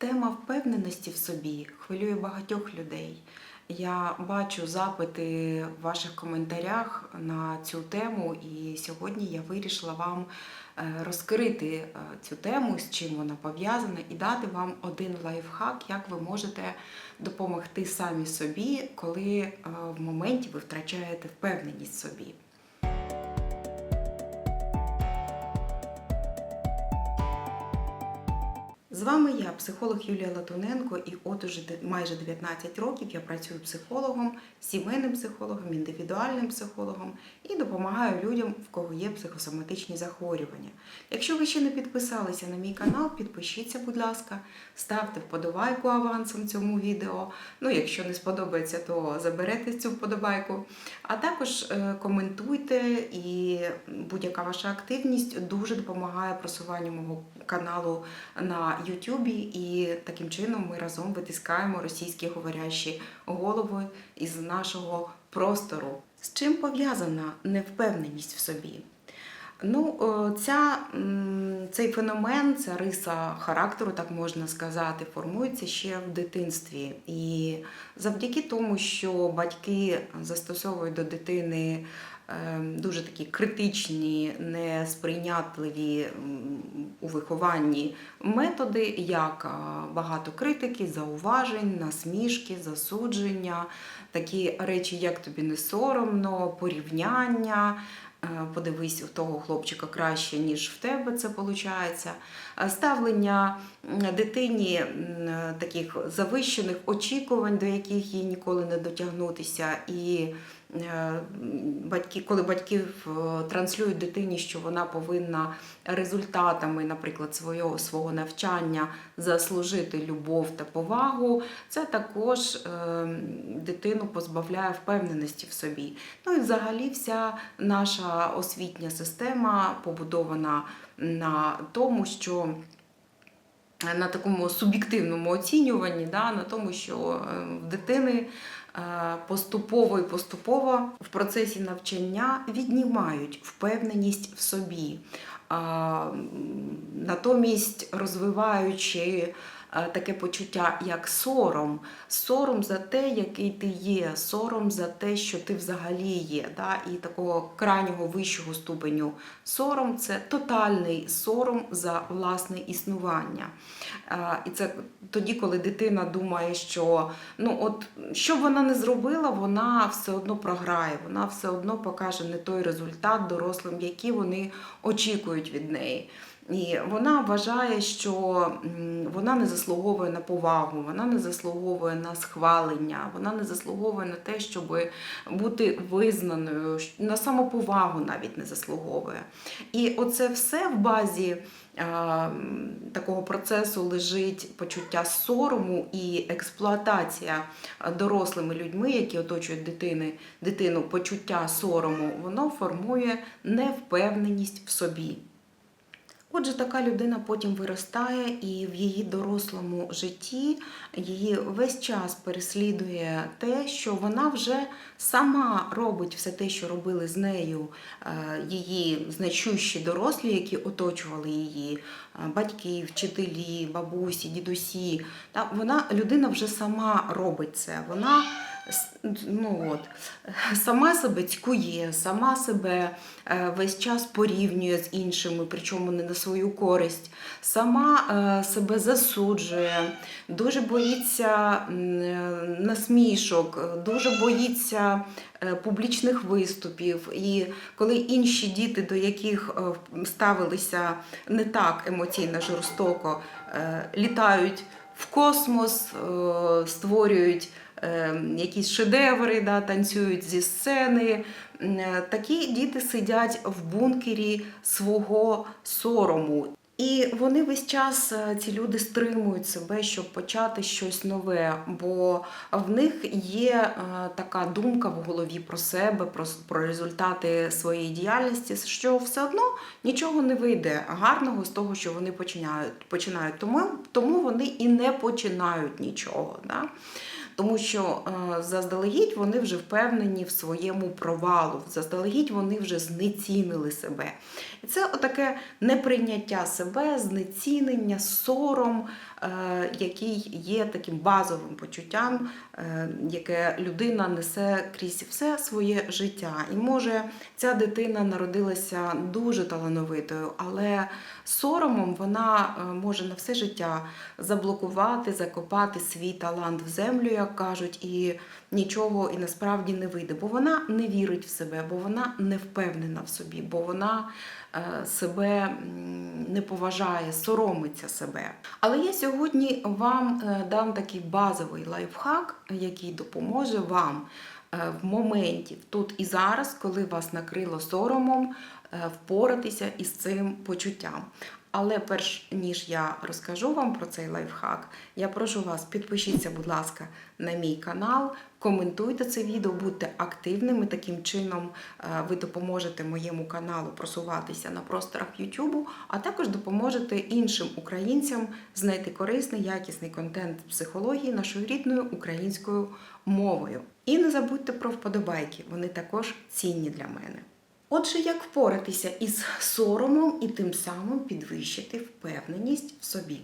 Тема впевненості в собі хвилює багатьох людей. Я бачу запити в ваших коментарях на цю тему, і сьогодні я вирішила вам е, розкрити е, цю тему, з чим вона пов'язана, і дати вам один лайфхак, як ви можете допомогти самі собі, коли е, в моменті ви втрачаєте впевненість в собі. З вами я, психолог Юлія Латуненко, і от уже майже 19 років я працюю психологом, сімейним психологом, індивідуальним психологом і допомагаю людям, в кого є психосоматичні захворювання. Якщо ви ще не підписалися на мій канал, підпишіться, будь ласка, ставте вподобайку авансом цьому відео. Ну, якщо не сподобається, то заберете цю вподобайку. А також е, коментуйте, і будь-яка ваша активність дуже допомагає просуванню мого каналу на Ютубі, і таким чином ми разом витискаємо російські говорящі голови із нашого простору. З чим пов'язана невпевненість в собі? Ну, е, ця, цей феномен, ця риса характеру, так можна сказати, формується ще в дитинстві. І завдяки тому, що батьки застосовують до дитини дуже такі критичні, несприйнятливі у вихованні методи, як багато критики, зауважень, насмішки, засудження, такі речі, як тобі не соромно, порівняння. Е, Подивись, у того хлопчика краще, ніж в тебе це виходить. Ставлення дитині таких завищених очікувань, до яких їй ніколи не дотягнутися. І е, батьки, коли батьки е, транслюють дитині, що вона повинна результатами, наприклад, свого, свого навчання заслужити любов та повагу, це також е, дитину позбавляє впевненості в собі. Ну і взагалі вся наша освітня система побудована на тому, що на такому суб'єктивному оцінюванні, да, на тому, що е, в дитини е, поступово і поступово в процесі навчання віднімають впевненість в собі. Натомість розвиваючи е, таке почуття, як сором, сором за те, який ти є, сором за те, що ти взагалі є, да? і такого крайнього вищого ступеню сором це тотальний сором за власне існування. Е, І це тоді, коли дитина думає, що ну от що б вона не зробила, вона все одно програє, вона все одно покаже не той результат дорослим, який вони очікують від неї. І вона вважає, що вона не заслуговує на повагу, вона не заслуговує на схвалення, вона не заслуговує на те, щоб бути визнаною, на самоповагу навіть не заслуговує. І оце все в базі такого процесу лежить почуття сорому і експлуатація дорослими людьми, які оточують дитини, дитину, почуття сорому, воно формує невпевненість в собі. Отже, така людина потім виростає, і в її дорослому житті її весь час переслідує те, що вона вже сама робить все те, що робили з нею е, її значущі дорослі, які оточували її, е, батьки, вчителі, бабусі, дідусі. Вона людина вже сама робить це. Вона ну от, сама себе цькує, сама себе е, весь час порівнює з іншими, причому не на свою користь, сама е, себе засуджує, дуже боїться е, насмішок, дуже боїться публічних виступів. І коли інші діти, до яких ставилися не так емоційно жорстоко, літають в космос, створюють якісь шедеври, да, танцюють зі сцени. Е, Такі діти сидять в бункері свого сорому. І вони весь час, е, ці люди, стримують себе, щоб почати щось нове, бо в них є е, така думка в голові про себе, про, про результати своєї діяльності, що все одно нічого не вийде гарного з того, що вони починають. починають. Тому, тому вони і не починають нічого. Да? Тому що е, заздалегідь вони вже впевнені в своєму провалу, заздалегідь вони вже знецінили себе. І це отаке неприйняття себе, знецінення, сором, е, який є таким базовим почуттям, е, яке людина несе крізь все своє життя. І може ця дитина народилася дуже талановитою, але соромом вона е, може на все життя заблокувати, закопати свій талант в землю, як кажуть, і нічого і насправді не вийде, бо вона не вірить в себе, бо вона не впевнена в собі, бо вона е, себе не поважає, соромиться себе. Але я сьогодні вам е, дам такий базовий лайфхак, який допоможе вам в моменті, тут і зараз, коли вас накрило соромом, впоратися із цим почуттям. Але перш ніж я розкажу вам про цей лайфхак, я прошу вас, підпишіться, будь ласка, на мій канал, коментуйте це відео, будьте активними. Таким чином е, ви допоможете моєму каналу просуватися на просторах YouTube, а також допоможете іншим українцям знайти корисний, якісний контент психології нашою рідною українською мовою. І не забудьте про вподобайки, вони також цінні для мене. Отже, як впоратися із соромом і тим самим підвищити впевненість в собі?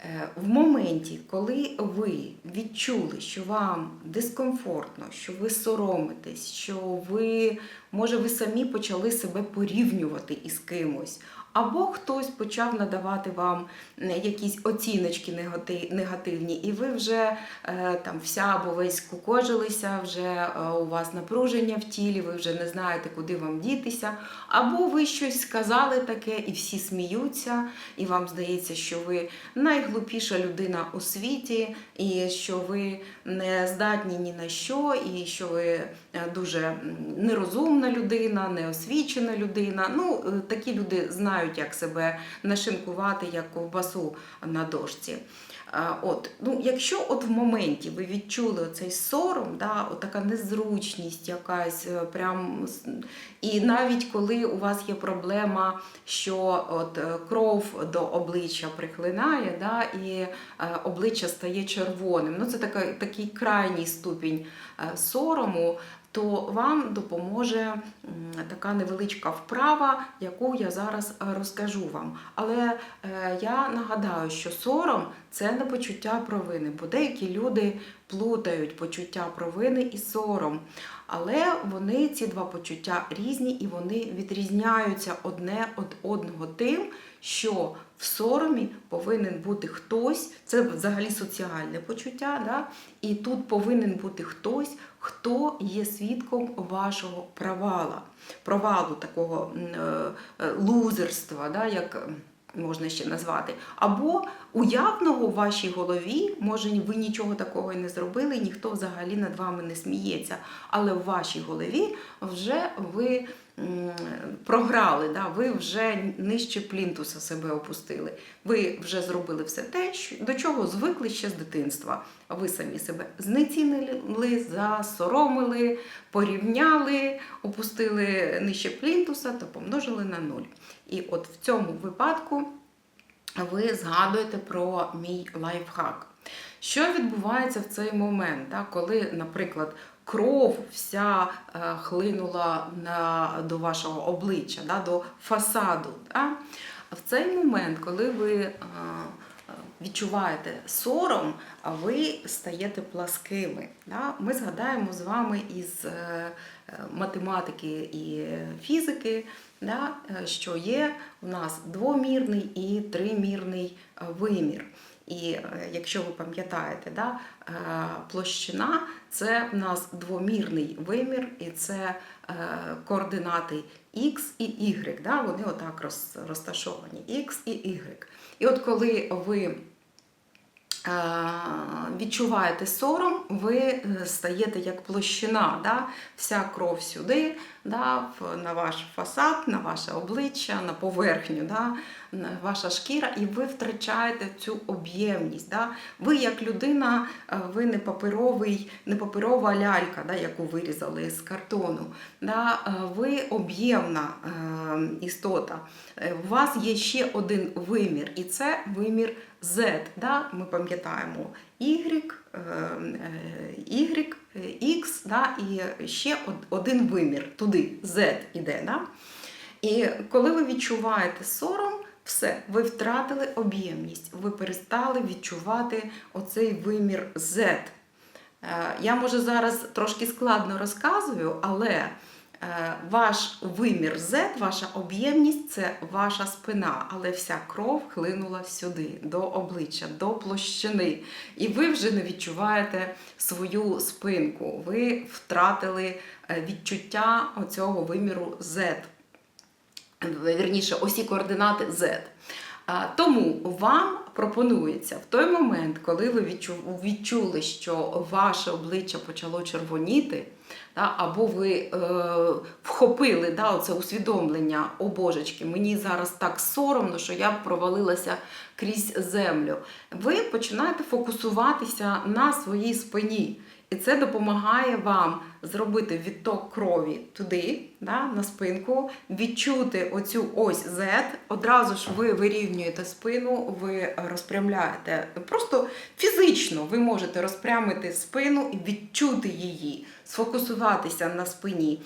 Е, В моменті, коли ви відчули, що вам дискомфортно, що ви соромитесь, що ви, може, ви самі почали себе порівнювати із кимось, або хтось почав надавати вам е, якісь оціночки негативні, і ви вже е, там вся або весь кукожилися, вже е, у вас напруження в тілі, ви вже не знаєте, куди вам дітися, або ви щось сказали таке, і всі сміються, і вам здається, що ви найглупіша людина у світі, і що ви не здатні ні на що, і що ви дуже нерозумна людина, неосвічена людина. Ну, е, такі люди знають, як себе нашинкувати, як ковбасу на дошці. От, ну, якщо от в моменті ви відчули цей сором, да, от така незручність якась, е, прям, і навіть коли у вас є проблема, що от е, кров до обличчя прихлинає, да, і е, обличчя стає червоним, ну це така, такий крайній ступінь е, сорому, то вам допоможе така невеличка вправа, яку я зараз е, розкажу вам. Але е, я нагадаю, що сором це не почуття провини, бо деякі люди плутають почуття провини і сором. Але вони ці два почуття різні і вони відрізняються одне від одного тим, що в соромі повинен бути хтось, це взагалі соціальне почуття, да? і тут повинен бути хтось, хто є свідком вашого провала, провалу такого е, е, лузерства, да? як можна ще назвати, або уявного в вашій голові, може ви нічого такого і не зробили, ніхто взагалі над вами не сміється, але в вашій голові вже ви програли, да? ви вже нижче плінтуса себе опустили. Ви вже зробили все те, до чого звикли ще з дитинства. А Ви самі себе знецінили, засоромили, порівняли, опустили нижче плінтуса та помножили на нуль. І от в цьому випадку ви згадуєте про мій лайфхак. Що відбувається в цей момент, коли, наприклад, кров вся е, хлинула на, до вашого обличчя, да, до фасаду. Да? В цей момент, коли ви е, відчуваєте сором, ви стаєте пласкими. Да? Ми згадаємо з вами із е, математики і фізики, да? що є у нас двомірний і тримірний вимір. І е, якщо ви пам'ятаєте, да, е, площина це в нас двомірний вимір, і це е, координати X і Y. Да, вони отак розташовані X і Y. І от коли ви відчуваєте сором, ви е, стаєте як площина, да? вся кров сюди, да? на ваш фасад, на ваше обличчя, на поверхню, да? на ваша шкіра, і ви втрачаєте цю об'ємність. Да? Ви як людина, е, ви не паперовий, не паперова лялька, да? яку вирізали з картону. Да? Е, Ви об'ємна е, істота. Е, У вас є ще один вимір, і це вимір Z, да, ми пам'ятаємо Y, е, е, Y, е, X, да, і ще один вимір туди, Z іде. Да? І коли ви відчуваєте сором, все, ви втратили об'ємність, ви перестали відчувати оцей вимір Z. Я може зараз трошки складно розказую, але ваш вимір Z, ваша об'ємність це ваша спина, але вся кров хлинула сюди, до обличчя, до площини. І ви вже не відчуваєте свою спинку. Ви втратили е, відчуття оцього виміру Z. Вірніше, осі координати Z. Тому вам пропонується в той момент, коли ви відчули, що ваше обличчя почало червоніти, або ви е, вхопили оце усвідомлення, о божечки, мені зараз так соромно, що я провалилася крізь землю. Ви починаєте фокусуватися на своїй спині. І це допомагає вам зробити відток крові туди, да, на спинку, відчути оцю ось Z. Одразу ж ви вирівнюєте спину, ви розпрямляєте. Просто фізично ви можете розпрямити спину і відчути її, сфокусуватися на спині.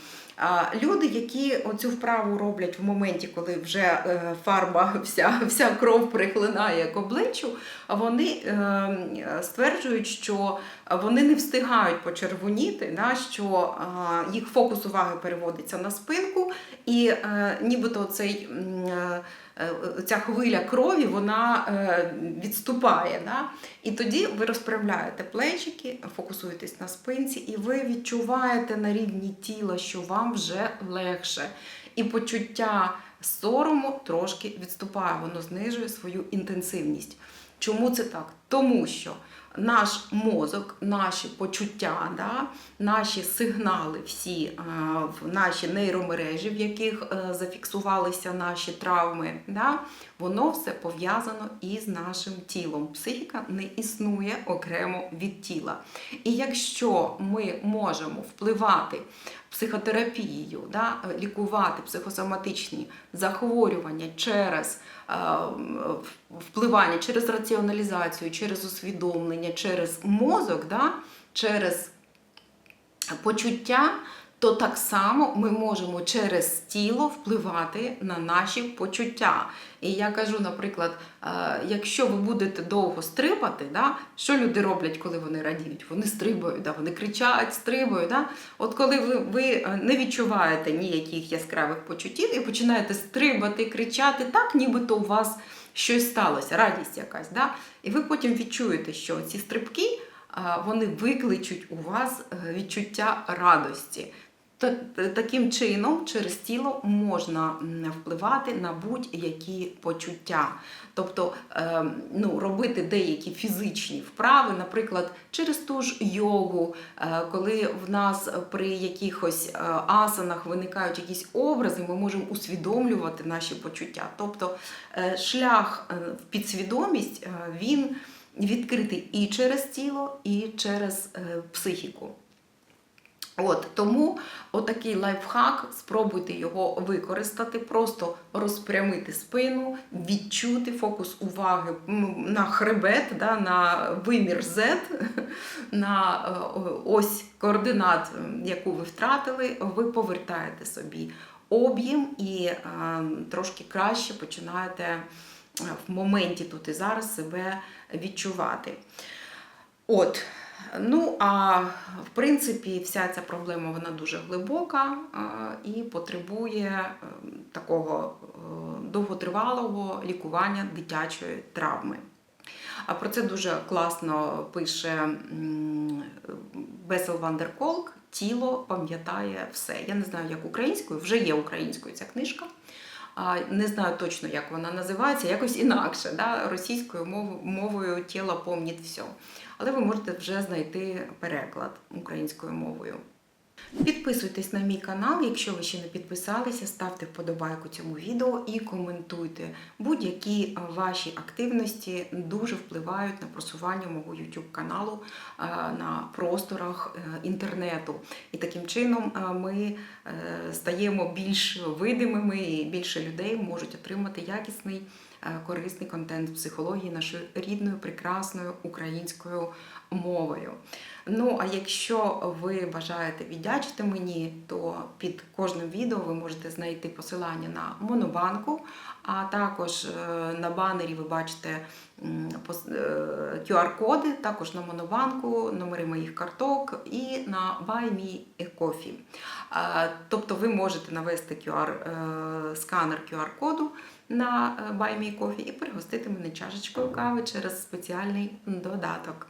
Люди, які оцю вправу роблять в моменті, коли вже е, фарба, вся, вся кров прихлинає к обличчю, вони е, стверджують, що вони не встигають почервоніти, да, що їх фокус уваги переводиться на спинку, і е, нібито цей. Е, Ця хвиля крові вона е, відступає. Да? І тоді ви розправляєте плечики, фокусуєтесь на спинці, і ви відчуваєте на рівні тіла, що вам вже легше. І почуття сорому трошки відступає, воно знижує свою інтенсивність. Чому це так? Тому що наш мозок, наші почуття, да, наші сигнали, всі в наші нейромережі, в яких е, зафіксувалися наші травми, да, воно все пов'язано із нашим тілом. Психіка не існує окремо від тіла. І якщо ми можемо впливати психотерапією, да, лікувати психосоматичні захворювання через е, впливання, через раціоналізацію, через усвідомлення, через мозок, да, через почуття, то так само ми можемо через тіло впливати на наші почуття. І я кажу, наприклад, е, якщо ви будете довго стрибати, да, що люди роблять, коли вони радіють? Вони стрибають, да, вони кричать, стрибають. Да? От коли ви, ви е, не відчуваєте ніяких яскравих почуттів і починаєте стрибати, кричати, так нібито у вас щось сталося, радість якась. Да? І ви потім відчуєте, що ці стрибки вони викличуть у вас е, відчуття радості. Та- Таким чином, через тіло можна впливати на будь-які почуття. Тобто е, ну, робити деякі фізичні вправи, наприклад, через ту ж йогу, е, коли в нас при якихось е, асанах виникають якісь образи, ми можемо усвідомлювати наші почуття. Тобто е, шлях е, в підсвідомість е, він відкритий і через тіло, і через е, психіку. От тому отакий лайфхак, спробуйте його використати, просто розпрямити спину, відчути фокус уваги на хребет, да, на вимір Z, на е, ось координат, яку ви втратили, ви повертаєте собі об'єм і е, трошки краще починаєте е, в моменті тут і зараз себе відчувати. От. Ну, а в принципі, вся ця проблема вона дуже глибока і потребує е, такого е, довготривалого лікування дитячої травми. А про це дуже класно пише Бесел Вандерколк Тіло пам'ятає все. Я не знаю, як українською, вже є українською ця книжка. Не знаю точно, як вона називається, якось інакше. Да? Російською мовою тіло помнить все. Але ви можете вже знайти переклад українською мовою. Підписуйтесь на мій канал, якщо ви ще не підписалися, ставте вподобайку цьому відео і коментуйте. Будь-які ваші активності дуже впливають на просування мого YouTube каналу на просторах е, інтернету. І таким чином ми е, стаємо більш видимими і більше людей можуть отримати якісний е, корисний контент психології нашою рідною, прекрасною українською мовою. Ну, а якщо ви бажаєте віддячити мені, то під кожним відео ви можете знайти посилання на Монобанку, а також е, на банері ви бачите е, QR-коди, також на Монобанку, номери моїх карток і на Buy Me Coffee. Е, Тобто ви можете навести QR, е, сканер QR-коду на е, Me a Coffee і пригостити мене чашечкою кави через спеціальний додаток.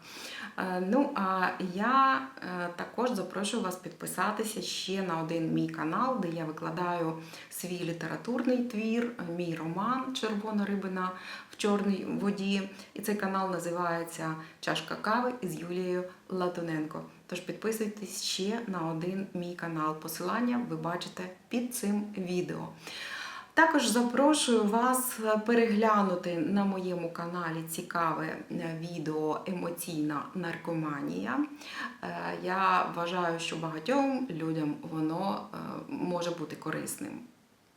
Е, Ну, а я е, також запрошую вас підписатися ще на один мій канал, де я викладаю свій літературний твір, е, мій роман Червона рибина в чорній воді. І цей канал називається Чашка кави із Юлією Латуненко. Тож підписуйтесь ще на один мій канал. Посилання ви бачите під цим відео. Також запрошую вас е, переглянути на моєму каналі цікаве е, відео Емоційна наркоманія. Е, Я вважаю, що багатьом людям воно може бути корисним.